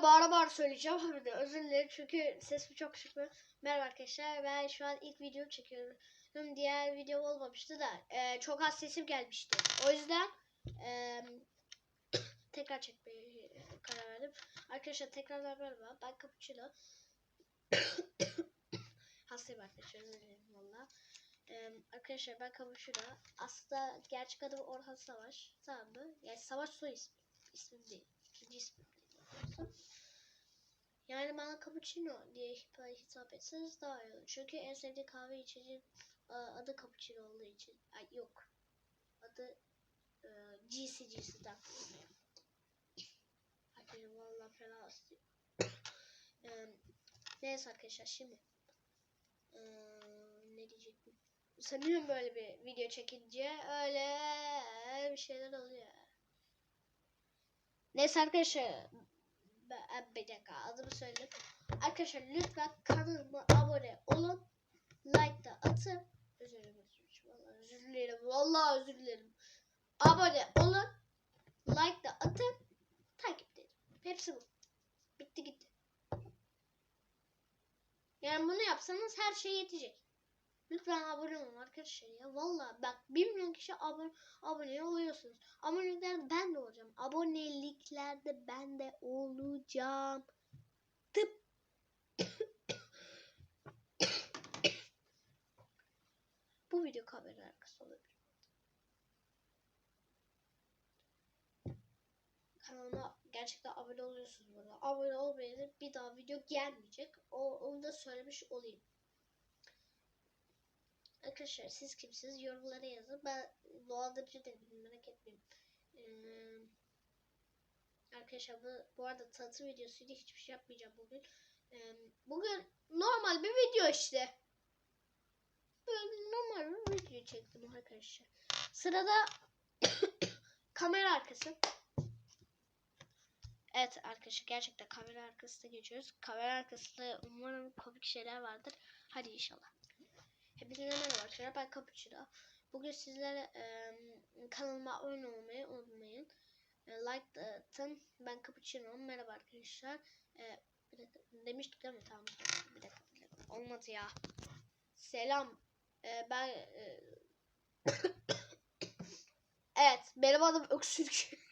Böyle bağıra bağıra söyleyeceğim. Hadi özür dilerim çünkü sesim çok çıkmıyor. Merhaba arkadaşlar. Ben şu an ilk video çekiyorum. Diğer video olmamıştı da e, çok az sesim gelmişti. O yüzden e, tekrar çekmeye karar verdim. Arkadaşlar tekrardan merhaba. Ben Cappuccino. Hastayım arkadaşlar. Özür dilerim valla. Ee, arkadaşlar ben Cappuccino. Aslında gerçek adım Orhan Savaş. Tamam mı? Yani Savaş soy ismi. İsmim değil. İkinci ismim. Yani bana cappuccino diye hitap, etseniz daha iyi olur. Çünkü en sevdiğim kahve içeceğim e, adı cappuccino olduğu için. Ay yok. Adı e, GC GC'den. Arkadaşlar vallahi fena hastayım. e, neyse arkadaşlar şimdi. E, ne diyecektim? Sanıyorum böyle bir video çekince öyle bir şeyler oluyor. Neyse arkadaşlar bir dakika adımı söyledim. Arkadaşlar lütfen kanalıma abone olun. Like da atın. Özür dilerim. Vallahi özür dilerim. Vallahi özür dilerim. Abone olun. Like da atın. Takip edin. Hepsi bu. Bitti gitti. Yani bunu yapsanız her şey yetecek. Lütfen abone olun arkadaşlar ya. Vallahi bak 1 milyon kişi abone, abone oluyorsunuz. Aboneliklerde ben de olacağım. Aboneliklerde ben de olacağım. Tıp. Bu video kamera arkası olabilir. Kanalıma gerçekten abone oluyorsunuz burada. Abone olmayınca bir daha video gelmeyecek. O, onu da söylemiş olayım. Arkadaşlar siz kimsiniz? Yorumlara yazın. Ben dolandırıcı değilim merak etmeyin. Ee, arkadaşlar bu, bu arada tanıtım videosuydu. Hiçbir şey yapmayacağım bugün. Ee, bugün normal bir video işte. Böyle normal bir video çektim arkadaşlar. Sırada kamera arkası. Evet arkadaşlar gerçekten kamera arkasına geçiyoruz. Kamera arkasında umarım komik şeyler vardır. Hadi inşallah. Hepinize merhaba arkadaşlar. Ben Cappuccino. Bugün sizlere e, kanalıma abone olmayı unutmayın. E, like atın. Ben Cappuccino. Merhaba arkadaşlar. E, bir dakika, demiştik değil mi? Tamam. Bir dakika, bir dakika. Olmadı ya. Selam. E, ben e, Evet. Benim adım Öksürük.